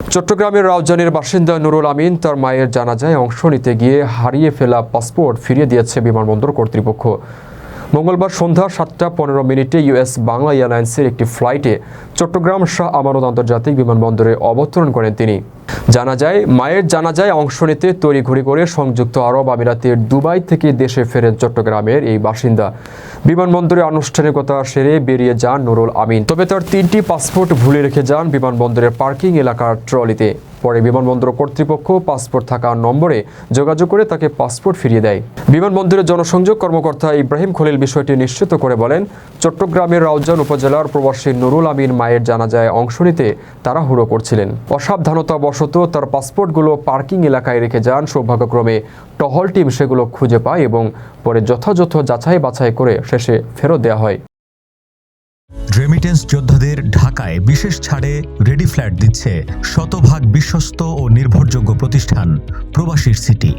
চট্টগ্রামের রাউজানের বাসিন্দা নুরুল আমিন তার মায়ের জানাজায় অংশ নিতে গিয়ে হারিয়ে ফেলা পাসপোর্ট ফিরিয়ে দিয়েছে বিমানবন্দর কর্তৃপক্ষ। মঙ্গলবার সন্ধ্যা সাতটা পনেরো মিনিটে ইউএস বাংলা এয়ারলাইন্সের একটি ফ্লাইটে চট্টগ্রাম শাহ আমানত আন্তর্জাতিক বিমানবন্দরে অবতরণ করেন তিনি। জানা যায় মায়ের জানাজায় অংশ নিতে তড়িঘড়ি করে সংযুক্ত আরব আমিরাতের দুবাই থেকে দেশে ফেরেন চট্টগ্রামের এই বাসিন্দা। বিমানবন্দরে আনুষ্ঠানিকতা সেরে বেরিয়ে যান নুরুল আমিন। তবে তার তিনটি পাসপোর্ট ভুলে রেখে যান বিমানবন্দরের পার্কিং এলাকার ট্রলিতে। পরে বিমানবন্দর কর্তৃপক্ষ পাসপোর্ট থাকা নম্বরে যোগাযোগ করে তাকে পাসপোর্ট ফিরিয়ে দেয়। বিমানবন্দরের জনসংযোগ কর্মকর্তা ইব্রাহিম খলিল বিষয়টি নিশ্চিত করে বলেন, চট্টগ্রামের রাউজান উপজেলার প্রবাসী নুরুল আমিন মায়ের জানাজায় অংশ নিতে তাড়াহুড়ো করছিলেন। অসাবধানতা বশত তার পাসপোর্টগুলো পার্কিং এলাকায় রেখে যান। সৌভাগ্যক্রমে টহল টিম সেগুলো খুঁজে পায় এবং পরে যথাযথ যাচাই বাছাই করে শেষে ফেরত দেওয়া হয়। রেমিটেন্স যোদ্ধাদের ঢাকায় বিশেষ ছাড়ে রেডি ফ্ল্যাট দিচ্ছে শতভাগ বিশ্বস্ত ও নির্ভরযোগ্য প্রতিষ্ঠান প্রবাসীর সিটি।